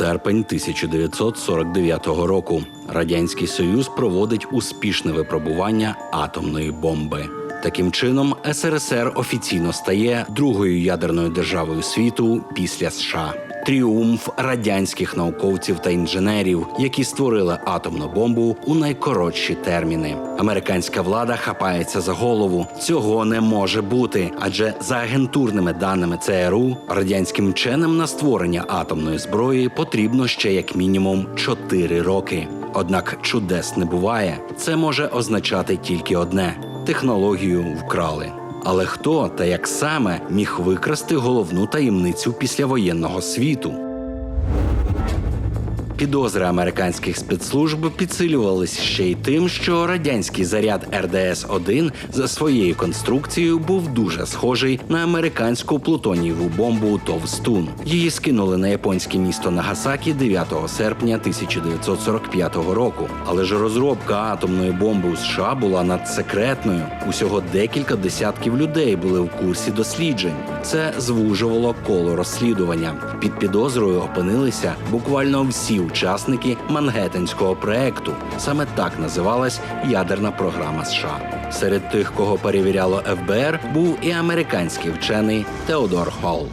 Серпень 1949 року. Радянський Союз проводить успішне випробування атомної бомби. Таким чином, СРСР офіційно стає другою ядерною державою світу після США. Тріумф радянських науковців та інженерів, які створили атомну бомбу у найкоротші терміни. Американська влада хапається за голову. Цього не може бути, адже за агентурними даними ЦРУ радянським вченим на створення атомної зброї потрібно ще як мінімум 4 роки. Однак чудес не буває. Це може означати тільки одне: технологію вкрали. Але хто та як саме міг викрасти головну таємницю післявоєнного світу? Підозри американських спецслужб підсилювалися ще й тим, що радянський заряд РДС-1 за своєю конструкцією був дуже схожий на американську плутонієву бомбу Товстун. Її скинули на японське місто Нагасакі 9 серпня 1945 року. Але ж розробка атомної бомби у США була надсекретною. Усього декілька десятків людей були в курсі досліджень. Це звужувало коло розслідування. Під підозрою опинилися буквально всі учасники Мангеттенського проекту. Саме так називалась ядерна програма США. Серед тих, кого перевіряло ФБР, був і американський вчений Теодор Холл.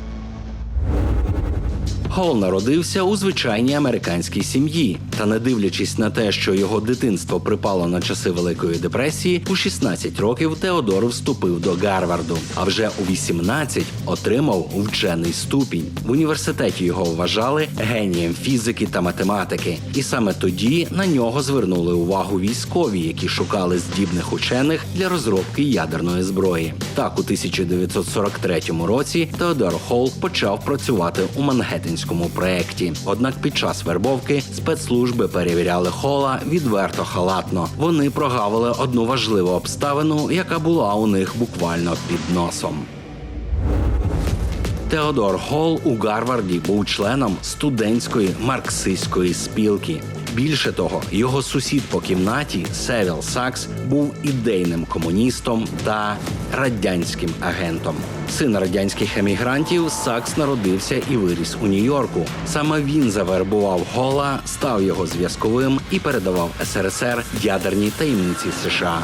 Холл народився у звичайній американській сім'ї, та не дивлячись на те, що його дитинство припало на часи Великої депресії, у 16 років Теодор вступив до Гарварду, а вже у 18 отримав вчений ступінь. В університеті його вважали генієм фізики та математики, і саме тоді на нього звернули увагу військові, які шукали здібних учених для розробки ядерної зброї. Так, у 1943 році Теодор Холл почав працювати у Мангеттенському проєкті. Однак під час вербовки спецслужби перевіряли Хола відверто халатно. Вони прогавили одну важливу обставину, яка була у них буквально під носом. Теодор Гол у Гарварді був членом студентської марксистської спілки. Більше того, його сусід по кімнаті Севіл Сакс був ідейним комуністом та радянським агентом. Син радянських емігрантів Сакс народився і виріс у Нью-Йорку. Саме він завербував Гола, став його зв'язковим і передавав СРСР ядерні таємниці США.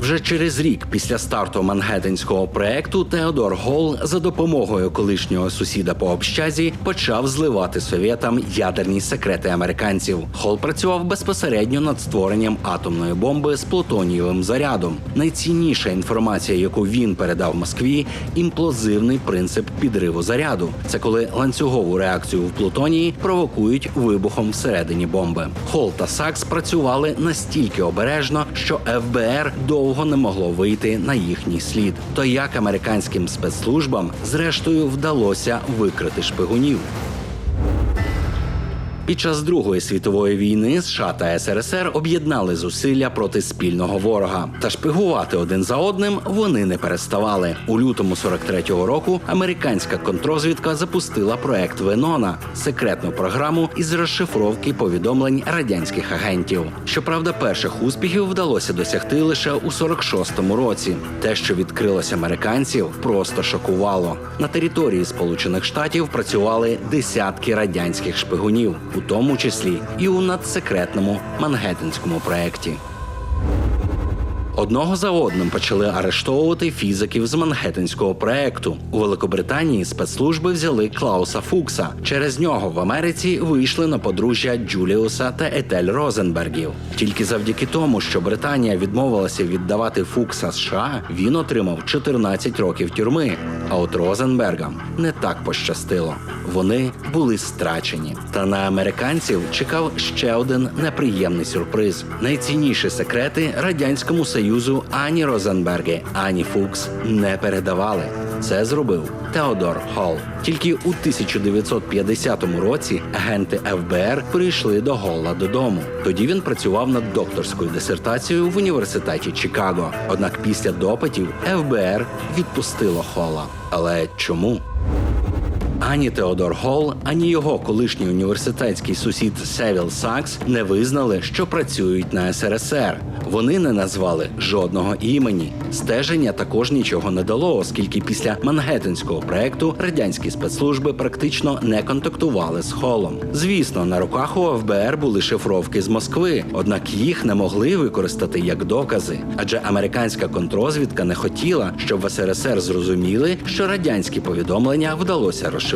Вже через рік після старту Мангеттенського проекту Теодор Гол за допомогою колишнього сусіда по общазі почав зливати совєтам ядерні секрети американців. Гол працював безпосередньо над створенням атомної бомби з плутонієвим зарядом. Найцінніша інформація, яку він передав Москві, імплозивний принцип підриву заряду. Це коли ланцюгову реакцію в плутонії провокують вибухом всередині бомби. Хол та Сакс працювали настільки обережно, що ФБР довго не могло вийти на їхній слід. То як американським спецслужбам зрештою вдалося викрити шпигунів. Під час Другої світової війни США та СРСР об'єднали зусилля проти спільного ворога. Та шпигувати один за одним вони не переставали. У лютому 43-го року американська контрозвідка запустила проект Венона секретну програму із розшифровки повідомлень радянських агентів. Щоправда, перших успіхів вдалося досягти лише у 46-му році. Те, що відкрилось американців, просто шокувало. На території Сполучених Штатів працювали десятки радянських шпигунів у тому числі і у надсекретному Мангеттенському проєкті. Одного за одним почали арештовувати фізиків з Мангеттенського проекту. У Великобританії спецслужби взяли Клауса Фукса. Через нього в Америці вийшли на подружжя Джуліуса та Етель Розенбергів. Тільки завдяки тому, що Британія відмовилася віддавати Фукса США, він отримав 14 років тюрми. А от Розенбергам не так пощастило. Вони були страчені. Та на американців чекав ще один неприємний сюрприз: найцінніші секрети радянському союзу ані Розенберги, ані Фукс не передавали. Це зробив Теодор Холл. Тільки у 1950 році агенти ФБР прийшли до Голла додому. Тоді він працював над докторською дисертацією в університеті Чикаго. Однак після допитів ФБР відпустило Холла. Але чому? Ані Теодор Гол, ані його колишній університетський сусід Севіл Сакс не визнали, що працюють на СРСР. Вони не назвали жодного імені. Стеження також нічого не дало, оскільки після Мангеттенського проекту радянські спецслужби практично не контактували з Холом. Звісно, на руках у ФБР були шифровки з Москви, однак їх не могли використати як докази, адже американська контрозвідка не хотіла, щоб в СРСР зрозуміли, що радянські повідомлення вдалося розшифрувати.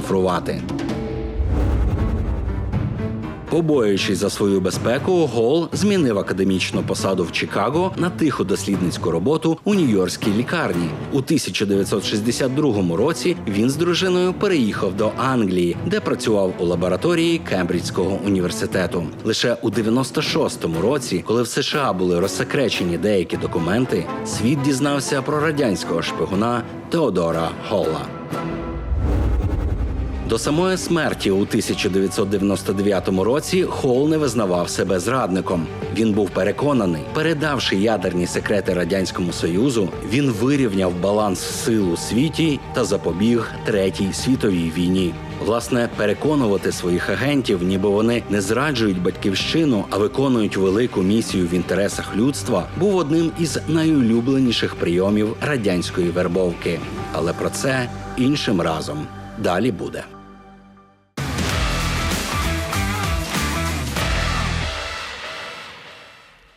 Побоюючись за свою безпеку, Гол змінив академічну посаду в Чикаго на тиху дослідницьку роботу у Нью-Йоркській лікарні. У 1962 році він з дружиною переїхав до Англії, де працював у лабораторії Кембриджського університету. Лише у 96-му році, коли в США були розсекречені деякі документи, світ дізнався про радянського шпигуна Теодора Голла. До самої смерті у 1999 році Холл не визнавав себе зрадником. Він був переконаний, передавши ядерні секрети радянському союзу, він вирівняв баланс сил у світі та запобіг третій світовій війні. Власне, переконувати своїх агентів, ніби вони не зраджують батьківщину, а виконують велику місію в інтересах людства, був одним із найулюбленіших прийомів радянської вербовки. Але про це іншим разом далі буде.